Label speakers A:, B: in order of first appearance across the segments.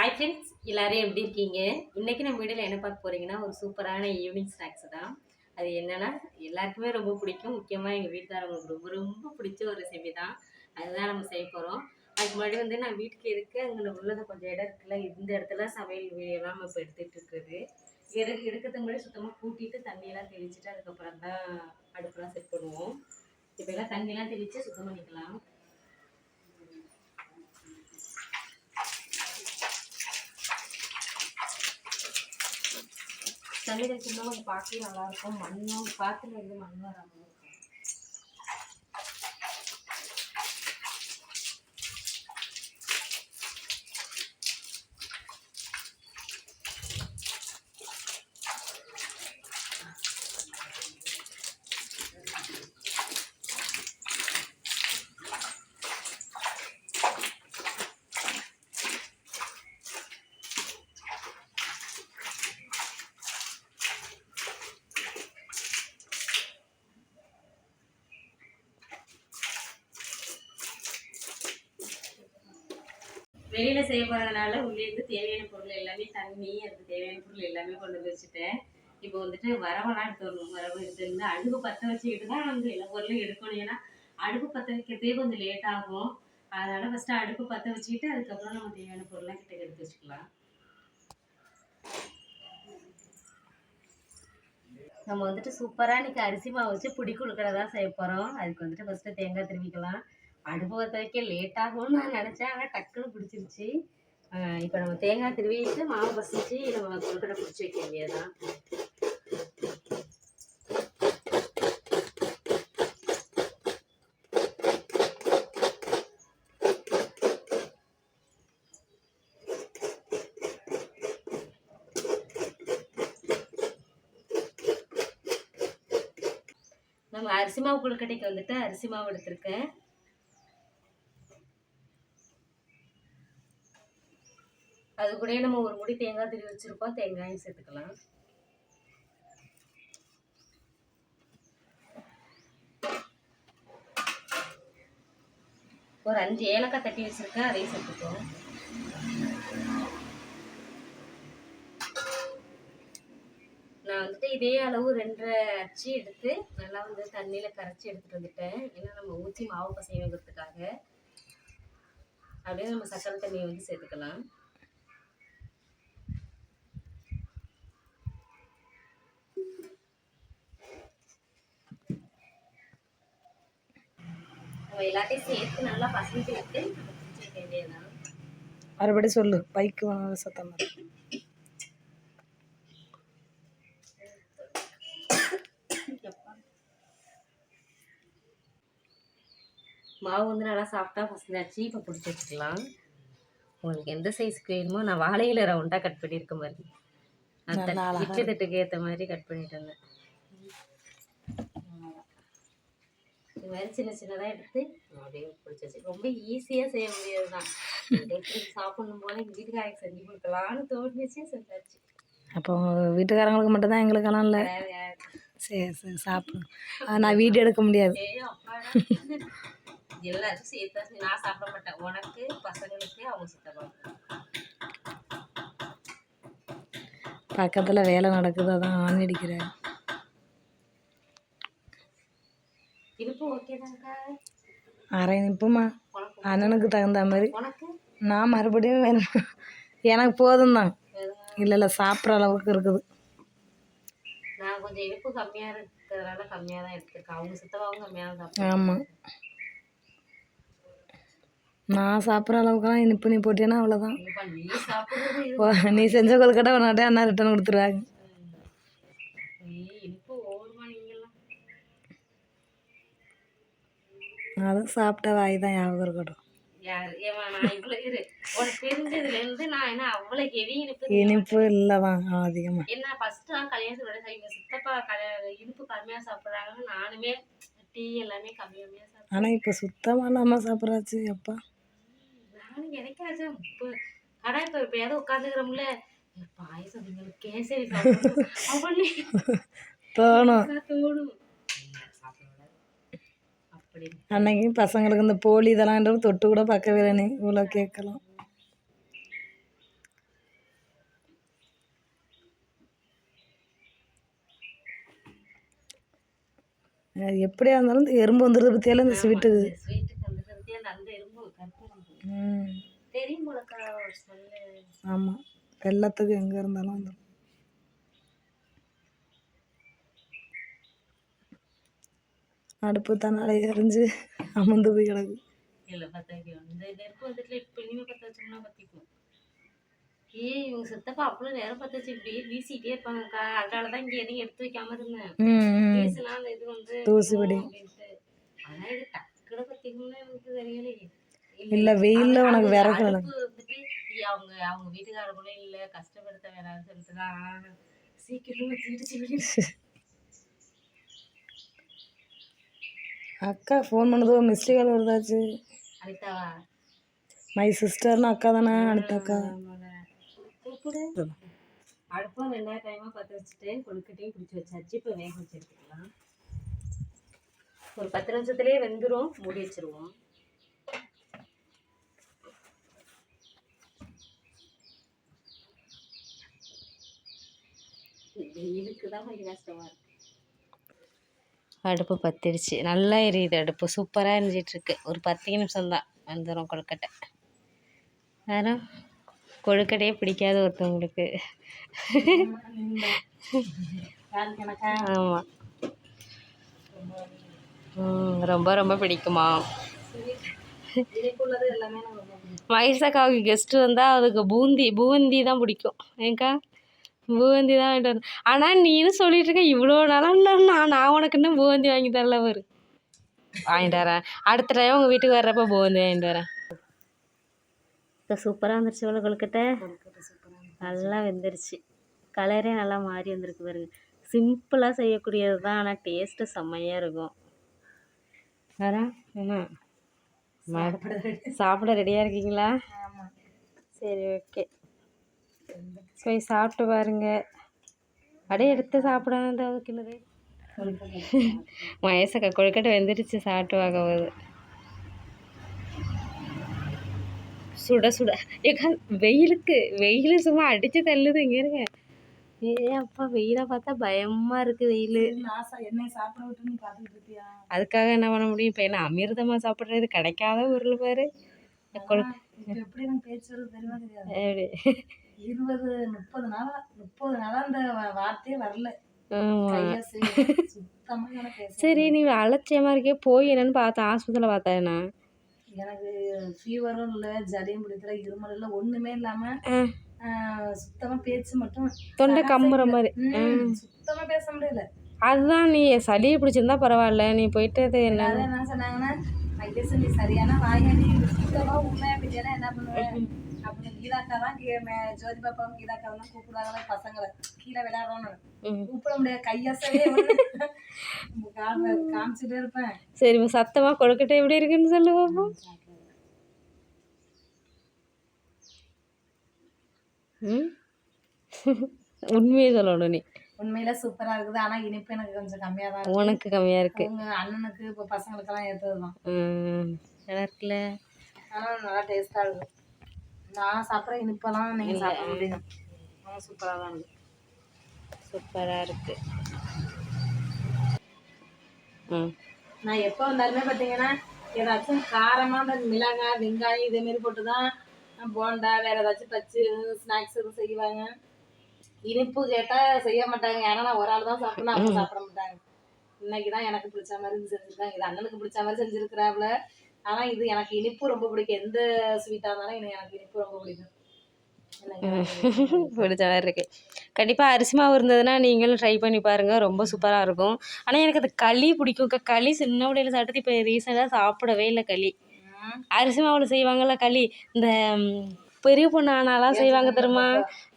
A: Hi friends எல்லோரும் எப்படி இருக்கீங்க? இன்றைக்கி நம்ம வீடியோவில் என்ன பார்க்க போகிறீங்கன்னா ஒரு சூப்பரான ஈவினிங் ஸ்நாக்ஸ் தான். அது என்னென்னா எல்லாருக்குமே ரொம்ப பிடிக்கும். முக்கியமாக எங்கள் வீட்டுக்காரவங்களுக்கு ரொம்ப ரொம்ப பிடிச்ச ஒரு ரெசிபி தான். அதுதான் நம்ம செய்ய போகிறோம் அதுக்கு முன்னாடி வந்து நான் வீட்டுக்கு இருக்க அங்கே உள்ளது கொஞ்சம் இடம் இருக்குல்ல இந்த இடத்துல சமையல் வீடியோலாம் நம்ம இப்போ எடுத்துகிட்டு இருக்குது. எடு எடுக்கிறதுக்கு முன்னாடி சுத்தமாக கூட்டிட்டு தண்ணியெல்லாம் தெளிச்சுட்டு அதுக்கப்புறம் தான் அடுப்பெல்லாம் செட் பண்ணுவோம். இப்போ எல்லாம் தண்ணியெல்லாம் தெளித்து சுத்தம் பண்ணிக்கலாம். தண்ணி கொஞ்சம் பார்க்கவே நல்லாயிருக்கும் மண்ணும் காற்றுல இருந்து மண் வராமல் இருக்கும் வெளியில செய்ய போறதுனால உள்ளேருந்து தேவையான பொருள் எல்லாமே தண்ணி அதுக்கு தேவையான பொருள் எல்லாமே கொண்டு வந்து வச்சுட்டேன். இப்போ வந்துட்டு வரவெல்லாம் எடுத்து வரணும். வரவு எடுத்து இருந்து அடுப்பு பற்ற வச்சுக்கிட்டு தான் வந்து எல்லா பொருளும் எடுக்கணும். ஏன்னா அடுப்பு பற்ற வைக்கிறதே கொஞ்சம் லேட் ஆகும். அதனால ஃபர்ஸ்ட் அடுப்பு பற்ற வச்சுக்கிட்டு அதுக்கப்புறம் நம்ம தேவையான பொருள்லாம் கிட்ட எடுத்து வச்சுக்கலாம். நம்ம வந்துட்டு சூப்பராக இன்னைக்கு அரிசி மாவு வச்சு புடி கொடுக்கறதா தான் செய்ய போகிறோம் அதுக்கு வந்துட்டு ஃபஸ்ட்டு தேங்காய் திருவிக்கலாம். அடுப்பு பற்ற வைக்க லேட் ஆகும்னு நான் நினச்சேன். ஆனால் டக்குன்னு பிடிச்சிருச்சு. இப்போ நம்ம தேங்காய் திருவிட்டு மாவு பசிச்சு நம்ம கொழுக்கட்டை பிடிச்சி வைக்க வேண்டியதுதான். நம்ம அரிசி மாவு கொழுக்கட்டைக்கு வந்துட்டு அரிசி மாவு எடுத்திருக்கேன். அது கூடயே நம்ம ஒரு முடி தேங்காய் திருவி வச்சிருக்கோம் தேங்காயும் சேர்த்துக்கலாம். ஒரு அஞ்சு ஏலக்காய் தட்டி வச்சிருக்கேன். அதையும் சேர்த்துக்குவோம் நான் வந்துட்டு இதே அளவு ரெண்டரை அச்சு எடுத்து நல்லா வந்து தண்ணியில் கரைச்சி எடுத்துட்டு வந்துட்டேன். ஏன்னா நம்ம ஊற்றி மாவு பசைய வைக்கிறதுக்காக அப்படியே நம்ம சக்கரை தண்ணியை வந்து சேர்த்துக்கலாம். நம்ம எல்லாத்தையும் சேர்த்து நல்லா பசங்க விட்டு வச்சுக்க வேண்டியதுதான்.
B: மறுபடி சொல்லு பைக்கு சத்தம் வரும்.
A: மாவு வந்து நல்லா சாஃப்டாக பசந்தாச்சு இப்போ பிடிச்சி வச்சுக்கலாம். உங்களுக்கு எந்த சைஸ்க்கு வேணுமோ நான் வாழையில ரவுண்டாக கட் பண்ணியிருக்க மாதிரி அந்த இட்லி தட்டுக்கு ஏற்ற மாதிரி கட் பண்ணிட்டு இருந்தேன் இது மாதிரி சின்ன சின்னதாக எடுத்து அப்படியே பிடிச்சி வச்சு ரொம்ப ஈஸியாக செய்ய முடியாது தான் சாப்பிடணும் போல எங்கள் வீட்டுக்காரருக்கு செஞ்சு கொடுக்கலான்னு தோணுச்சு செஞ்சாச்சு.
B: அப்போ வீட்டுக்காரங்களுக்கு மட்டும்தான் எங்களுக்கெல்லாம் இல்லை? சரி சரி சாப்பிடும் நான் வீடியோ எடுக்க முடியாது.
A: எல்லாரும் சேர்த்தா சரி, நான் சாப்பிட மாட்டேன். உனக்கு பசங்களுக்கு அவங்க சித்தப்பா
B: பக்கத்தில் வேலை நடக்குது அதான் ஆணி அடிக்கிறேன்
A: இனிப்பு ஓகே தான்க்கா.
B: அரை
A: உனக்கு
B: அண்ணனுக்கு தகுந்த மாதிரி. நான் மறுபடியும் வேணும் எனக்கு போதும் தான் இல்லை இல்லை சாப்பிட்ற அளவுக்கு இருக்குது.
A: நான் கொஞ்சம் இனிப்பு கம்மியாக இருக்கிறதுனால கம்மியாக தான் எடுத்துருக்கேன். அவங்க சித்தப்பாவும் கம்மியாக தான்
B: ஆமாம் நான் சாப்பிட்ற அளவுக்குலாம் இனிப்பு நீ போட்டேன்னா அவ்வளோதான்
A: நீ
B: செஞ்ச கொழுக்கட்டை உன்னாட்டே அண்ணா ரிட்டர்ன் கொடுத்துருவாங்க
A: நீ இனிப்பு ஓவருமா நீங்களாம்
B: அதுவும் சாப்பிட்ட வாய் தான் ஞாபகம் இருக்கட்டும்.
A: இனிப்பு
B: இனிப்பு இல்லை தான் அதிகமாக
A: என்ன ஃபர்ஸ்ட் நான் கல்யாணத்துக்கு விட எங்கள் சித்தப்பா இனிப்பு கம்மியாக சாப்பிட்றாங்கன்னு நானுமே டீ எல்லாமே கம்மி கம்மியாக சாப்பிட்டேன்.
B: ஆனால் இப்போ சுத்தமாக இல்லாமல் சாப்பிட்றாச்சு அப்பா
A: நானும் எனக்காச்சு கடை இப்போ எப்பயாவது உட்காந்துக்கிறோம்ல பாயசம் கேசரி சாப்பிடணும்.
B: தோணும்.
A: தோணும்.
B: அன்னைக்கு பசங்களுக்கு இந்த போலி இதெல்லாம் தொட்டு கூட பார்க்கவே நீ இவ்வளோ கேட்கலாம். எப்படியா இருந்தாலும் இந்த எறும்பு வந்துடுது பற்றியால இந்த
A: ஸ்வீட்டு
B: ஆமாம் வெள்ளத்துக்கு எங்கே இருந்தாலும் வந்துடும். அடுப்பு தன்னால எரிஞ்சு அமர்ந்து போய் கிடக்கு.
A: இல்லை பற்ற இந்த நெருப்பு வந்துட்டு இப்போ இனிமேல் பற்ற வச்சோம்னா பற்றிக்கும் ஏய் இவங்க சித்தப்பா அவ்வளோ நேரம் பற்ற வச்சு இப்படியே வீசிட்டே இருப்பாங்கக்கா. அதனால தான் இங்கே எதையும் எடுத்து வைக்காம இருந்தேன். வீசினா அந்த இது வந்து
B: தூசி படி.
A: ஆனால் இது டக்குனு எனக்கு தெரியலையே.
B: இல்லை வெயிலில் உனக்கு
A: அது
B: விறகு
A: அடுப்பு வந்துட்டு இ- அவங்க அவங்க வீட்டுக்காரங்களும் இல்லை கஷ்டப்படுத்த வேணாம்னு சொல்லிட்டு தான் சீக்கிரம் வச்சுக்கிட்டு
B: அக்கா ஃபோன் பண்ணதோ மிஸ்டு கால் வருதாச்சு.
A: அனிதாவா
B: மை சிஸ்டர்னு அக்கா தானே அனிதா அக்கா.
A: அடுப்பும் ரெண்டாயிரம் டைமாக பற்ற வச்சுட்டு கொழுக்கட்டையும் பிடிச்சி வச்சாச்சு. இப்போ வேக வச்சுருக்கலாம் ஒரு பத்து நிமிஷத்துலேயே வெந்துடும் மூடி வச்சுருவோம். இதுக்கு தான் கொஞ்சம் கஷ்டமாக இருக்குது அடுப்பு பத்திடுச்சு நல்லா எரியுது அடுப்பு. சூப்பராக எரிஞ்சிட்ருக்கு. ஒரு பத்து நிமிஷம்தான் வந்துடும் கொழுக்கட்டை. வேறு? கொழுக்கட்டையே பிடிக்காத ஒருத்தவங்களுக்கு. ஆமாம் ரொம்ப ரொம்ப பிடிக்குமா? மகேஷாக்காவுக்கு கெஸ்ட்டு வந்தால் அதுக்கு பூந்தி பூந்தி தான் பிடிக்கும். ஏங்க்கா பூந்தி தான் வாங்கிட்டு வரணும் ஆனால் நீனும் சொல்லிட்டு இருக்க இவ்வளோ நாளாக நான் நான் உனக்கு இன்னும் பூந்தி வாங்கி தரல பாரு. வாங்கிட்டு வரேன். அடுத்த டைம் உங்கள் வீட்டுக்கு வர்றப்ப பூந்தி வாங்கிட்டு வரேன். இப்போ சூப்பராக வந்துருச்சு இவ்வளோ கொழுக்கட்டை. நல்லா வெந்துருச்சு. கலரே நல்லா மாறி வந்திருக்கு பாருங்க. சிம்பிளாக செய்யக்கூடியது தான் ஆனால் டேஸ்ட்டு செம்மையாக இருக்கும். என்ன? சாப்பிட ரெடியாக இருக்கீங்களா? சரி ஓகே. போய் சாப்பிட்டு பாருங்க. அப்படியே எடுத்து சாப்பிட கிணறு வயசக்க கொழுக்கட்டை வெந்துருச்சு சாப்பிட்டு பார்க்க போகுது சுட சுட. ஏக்கா வெயிலுக்கு வெயில் சும்மா அடிச்சு தள்ளுது இங்க இருங்க. ஏ அப்பா வெயிலை பார்த்தா பயமா இருக்கு வெயில். அதுக்காக என்ன பண்ண முடியும்? இப்போ என்ன அமிர்தமா சாப்பிட்றது? கிடைக்காத பொருள் பாரு. கொழு-
B: இப்போ எப்படி? இருபது முப்பது நாளா முப்பது நாளா அந்த வார்த்தையே வரல.
A: சரி நீ அலட்சியமா இருக்கே போய் என்னன்னு பார்த்தேன் ஹாஸ்பிட்டலில் பார்த்தேன்
B: எனக்கு ஃபீவரும் இல்லை ஜடியும் பிடிக்கல இருமல் இல்லை ஒண்ணுமே இல்லாம சுத்தமா பேச்சு மட்டும்
A: தொண்டை கம்முற மாதிரி.
B: ம், சுத்தமா பேச முடியல.
A: அதுதான் நீ சளி பிடிச்சிருந்தா பரவாயில்ல நீ போயிட்டு அது என்ன
B: என்ன சொன்னாங்கன்னா ஐயசு நீ சரியான வாயாடி சுத்தமா உண்மையா பிடிச்சா என்ன பண்ணுவேன் அப்படின்னு கீதாக்கா தான் கீ- மே- ஜோதி பாப்பாவும் கீதாக்கா தான் கூப்பிடுவாங்க பசங்களை கீழே விளையாடுறோம்னு. கூப்பிட முடியாது. கையசவே காமிச்சிட்டே இருப்பேன்.
A: சரி சத்தமா கொழுக்கட்டை எப்படி இருக்குன்னு சொல்லு பாப்போம் ம். உண்மையை சொல்லணும் நீ.
B: உண்மையில சூப்பரா இருக்குது. ஆனா இனிப்பு எனக்கு கொஞ்சம் கம்மியா தான்
A: உனக்கு கம்மியா இருக்கு.
B: உங்க அண்ணனுக்கு இப்போ பசங்களுக்கெல்லாம் ஏற்றதுதான்
A: நல்லா இருக்குல்ல.
B: ஆனா நல்லா டேஸ்டா இருக்கு. நான் சாப்பிட்ற இனிப்பெல்லாம் நீங்க சாப்பிட முடியும் ஆனால் சூப்பரா தான் இருக்கு.
A: சூப்பரா இருக்கு. ம்.
B: நான் எப்போ வந்தாலுமே பார்த்தீங்கன்னா ஏதாச்சும் காரமாக அந்த மிளகாய் வெங்காயம் இதே மாதிரி போட்டு தான் போண்டா வேற ஏதாச்சும் பச்சு ஸ்நாக்ஸ் எதுவும் செய்வாங்க. இனிப்பு கேட்டால் செய்ய மாட்டாங்க. ஏன்னா நான் ஒரு ஆள் தான் சாப்பிடணும். அவங்க சாப்பிட மாட்டாங்க. இன்னைக்கு தான் எனக்கு பிடிச்ச மாதிரி செஞ்சுருக்காங்க இது அண்ணனுக்கு பிடிச்ச மாதிரி செஞ்சுருக்கிறாப்புல. ஆனால் இது எனக்கு இனிப்பு ரொம்ப பிடிக்கும். எந்த ஸ்வீட்டாக இருந்தாலும் எனக்கு இனிப்பு ரொம்ப பிடிக்கும்.
A: பிடிச்ச மாதிரி இருக்கு. கண்டிப்பாக அரிசி மாவு இருந்ததுன்னா நீங்களும் ட்ரை பண்ணி பாருங்கள் ரொம்ப சூப்பராக இருக்கும். ஆனால் எனக்கு அது களி பிடிக்கும். களி சின்ன பிள்ளையில சாப்பிட்டது இப்போ ரீசெண்டாக சாப்பிடவே இல்லை களி. அரிசி மாவில் செய்வாங்கல்ல களி. இந்த பெரிய பொண்ணு ஆனாலாம் செய்வாங்க தெரியுமா?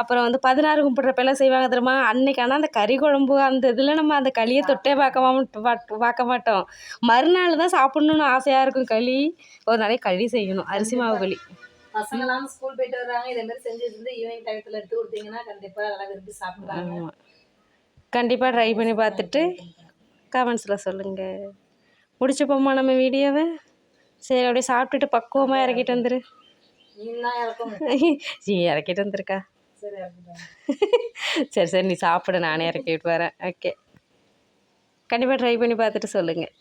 A: அப்புறம் வந்து பதினாறு கும்பிட்றப்பெல்லாம் செய்வாங்க தெரியுமா? அன்னைக்கு ஆனால் அந்த கறி குழம்பு அந்த இதில் நம்ம அந்த களியை தொட்டே பார்க்க பார்க்க மாட்டோம். மறுநாள் தான் சாப்பிட்ணுன்னு ஆசையாக இருக்கும் களி. ஒரு நாளைக்கு களி செய்யணும். அரிசி மாவு களி.
B: பசங்களாம் ஸ்கூல் போயிட்டு வர்றாங்க. இதே மாதிரி செஞ்சு ஈவினிங் டயத்தில் எடுத்து கொடுத்தீங்கன்னா கண்டிப்பாக அதெல்லாம் விரும்பி சாப்பிடுவாங்க.
A: கண்டிப்பாக ட்ரை பண்ணி பார்த்துட்டு கமெண்ட்ஸில் சொல்லுங்கள் முடிச்சுப்போமா நம்ம வீடியோவை? சரி அப்படியே சாப்பிட்டுட்டு பக்குவமாக இறக்கிட்டு வந்துரு.
B: நீ
A: இறக்கிட்டு வந்துருக்கா. சரி. சரி நீ சாப்பிடு நானே இறக்கி விட்டு வரேன். ஓகே கண்டிப்பாக ட்ரை பண்ணி பார்த்துட்டு சொல்லுங்கள்